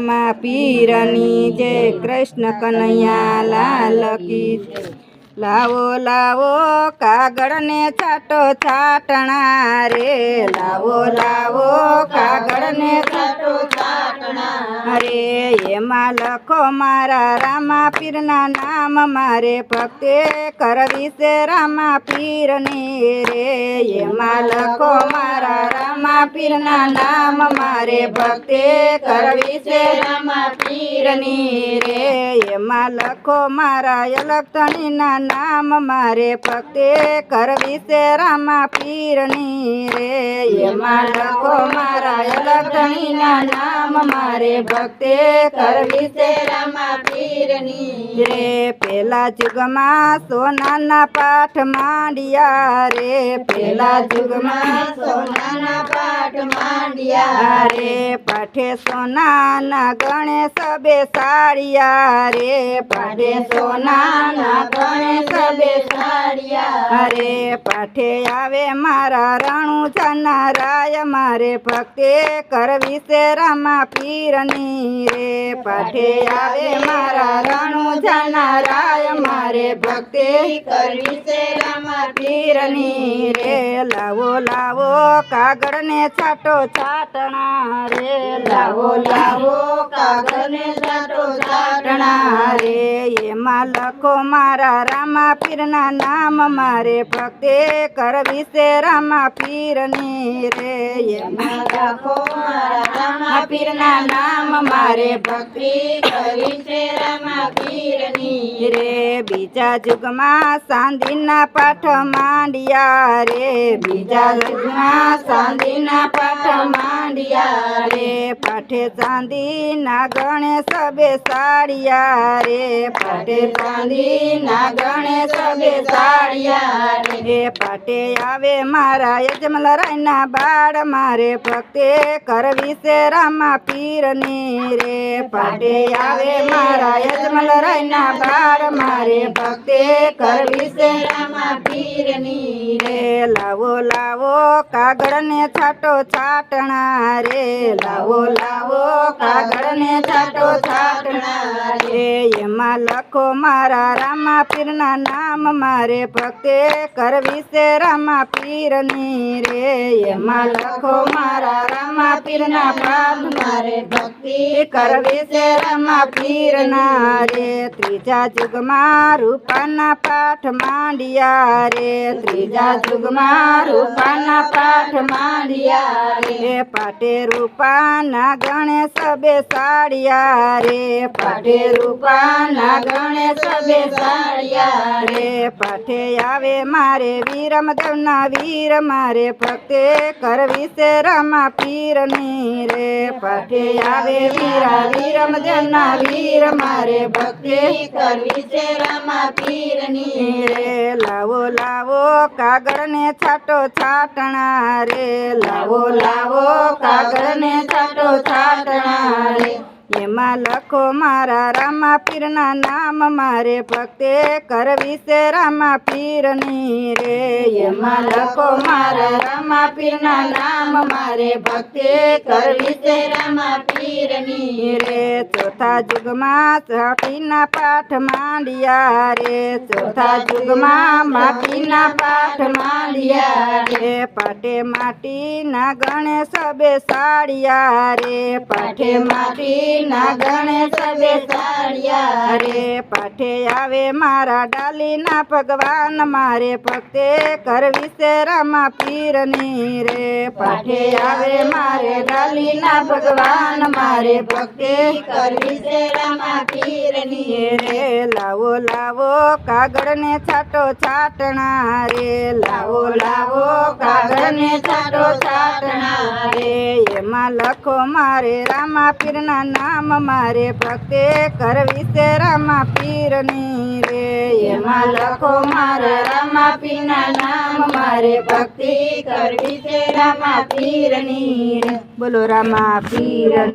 રામા પીરની જય કૃષ્ણ કનૈયા લાલ કી લાવો લાવો, કાગળને છાટો છાટણા રે લાવો લાવો, કાગળને છાટો છાટો છાટણા એમાં લખો મારા રામા પીરના નામ મારે ભક્તે કરવી છે રામા પીરની રે. એમાં લખો મારા રામા પીરના નામ મારે ભક્તે કરવી છે રામા પીરની રે. એમાં લખો મારા અલગતણીના નામ મારે ભક્તે કરવી છે રામા પીરની રે. એમાં લખો મારા અલગતણીના નામ મારે ભક્તે કરવી છે રામા પીરની રે પેલા જુગમાં સોનાના પાઠ માંડ્યા રે પેલા જુગમાં સોનાના પાઠ માંડ્યા રે પાઠે સોનાના ગણેશ બેસાડ્યા રે પાઠે સોનાના ગણેશ બેસાડ્યા રે પાઠે આવે મારા રણુજાના રાય મારે ભક્તે કરવી છે રામા પીરની રે પાઠે આવે મારા રણુજાના રાય મારે ભક્તિ કરવી છે રામા પીરની રે. લાવો લાવો કાગળ ને છાટો છાટણા રે લાવો લાવો કાગળ ને છાટો રે એમાં લખો મારા રામા પીરના નામ મારે ભક્તે કરવી છે રામા પીરની રે. એમાં લખો મારા રામા પીરના નામ મારે ભક્તિ કરવી છે રામા પીરની રે. બીજા જુગમાં સાંદીના પાઠ માંડિયા રે. બીજા જુગમાં સાંદીના પાઠ માંડ્યા રે. પાઠે ચાંદી ના ગણેશ બેસાડ્યા રે. પાઠે ચાંદીના ગણેશ બેસાડ્યા રે. પાટે આવે મારા યજમલ રાયના બાળ. મારે ભક્તે કરવી છે રામા પીરની રે. પાટે આવે મારા યજમલ રાયના બાળ. મારે ભક્તે કરવી છે રામા પીરની લાવો લાવો કાગળ ને છાટો છાટણા રે લાવો લાવો કાગળ ને છાટો છાટણા રે એમાં લખો મારા રામા પીરના નામ મારે ભક્તે કરવી છે રામા પીરની રે એમાં લખો મારા રામા પીરના પાપ મારે ભક્તિ કરવી છે રામા પીરના રે. ત્રીજા જુગમાં રૂપાના પાઠ માંડિયા રે. ત્રીજા જુગમાં રૂપાના પાઠ માંડિયા રે. પાટે રૂપાના ગણેશ બેસાડ્યા રે. પાટે રૂપાના ગણેશ બેસાડ્યા રે. પાઠે આવે મારે વીરમ દેવના વીર, મારે ભક્તે કરવી છે રામા પીરની રે પાઠે આવે વીરા વીરમ જના વીર, મારે ભક્તિ કરવી છે રામા પીરની રે લાવો લાવો કાગળ ને છાટો છાટણા રે લાવો લાવો કાગળ ને છાટો છાટણા રે એમાં લખો મારા રામા પીરના નામ મારે ભક્તે કરવી છે રામા પીરની રે. એમાં લખો મારા રામા પીરના નામ મારે ભક્તે કરવી છે રામા પીરની રે. ચોથા જુગમાં છાટીના પાઠ માંડ્યા રે. ચોથા જુગમાં માટીના પાઠ માંડ્યા રે. પાટે માટીના ગણેશ બેસાડ્યા રે. પાઠે માટીના ગણેશ બેસાડ્યા રે પાઠે આવે મારા ડાલીના ભગવાન, મારે ભક્તે કરવી છે રામા પીરની રે. પાઠે આવે મારે ડાલીના ભગવાન, મારે ભક્તે કરવી છે રામા પીરની રે. લાવો લાવો કાગળ ને છાટો છાટણા રે લાવો લાવો કાગળ ને છાટો છાટણા રે એમાં લખો મારે, રામા પીરના નામ મારે, ભક્તે કરવી છે રામા પીરની રે. એમાં લખો મારે, રામા પીરના નામ મારે, ભક્તિ કરવી છે રામા પીરની રે. બોલો, રામા પીર